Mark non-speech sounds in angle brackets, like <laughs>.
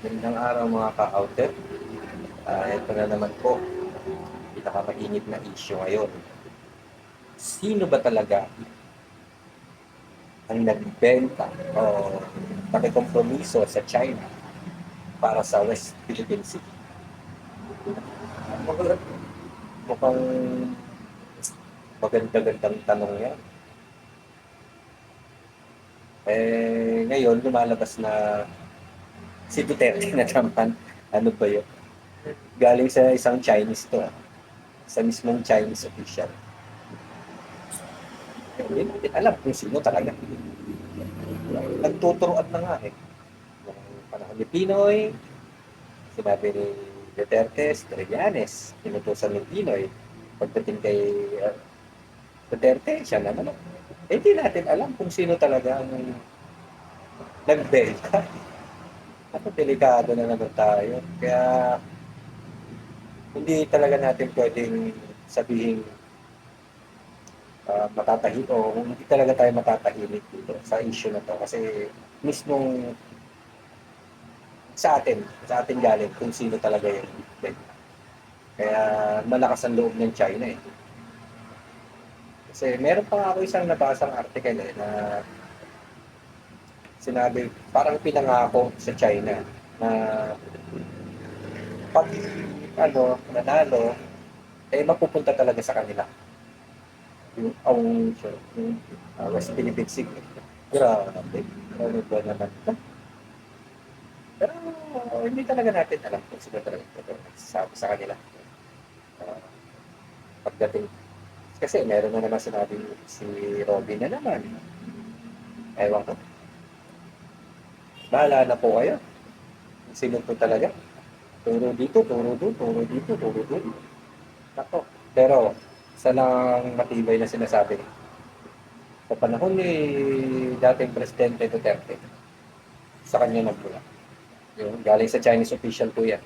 Magandang araw mga ka-outer. Ah, ito na naman po, pinakamainit na issue ngayon. Sino ba talaga ang nagbenta o nakikompromiso sa China para sa West Philippine Sea? Mukhang maganda-gandang tanong yan. Eh, ngayon, lumalabas na si Duterte na naman. Ano ba yun? Galing sa isang Chinese to. ah. Sa mismong Chinese official. Hindi natin alam kung sino talaga. Nagtuturoan na nga eh. Nung panahon ni Pinoy, sinabi ni Duterte, Trillanes, pinutusan ni Pinoy. Pagdating kay uh, Duterte, siya naman. Eh, hindi natin alam kung sino talaga ang nagbenta. <laughs> Ako, delikado na naman tayo. Kaya, hindi talaga natin pwedeng sabihin uh, matatahi o hindi talaga tayo matatahimik dito sa issue na to. Kasi mismong sa atin, sa atin galing kung sino talaga yung benta. Kaya malakas ang loob ng China eh. Kasi meron pa ako isang nabasang article eh, na sinabi, parang pinangako sa China na pag ano, nanalo, eh mapupunta talaga sa kanila. Yung ang yung uh, West Philippine Sea. Grabe. Ano ba naman? Pero hindi talaga natin alam kung sino talaga ito nagsasabi sa kanila. Uh, pagdating kasi meron na naman sinabi si Robin na naman. Ewan ko. Bahala na po kayo. Sino po talaga? Turo dito, turo doon, turo dito, turo doon. Ako. Pero, sa lang matibay na sinasabi. Sa panahon ni dating Presidente Duterte, sa kanya nagmula. Yung galing sa Chinese official po yan.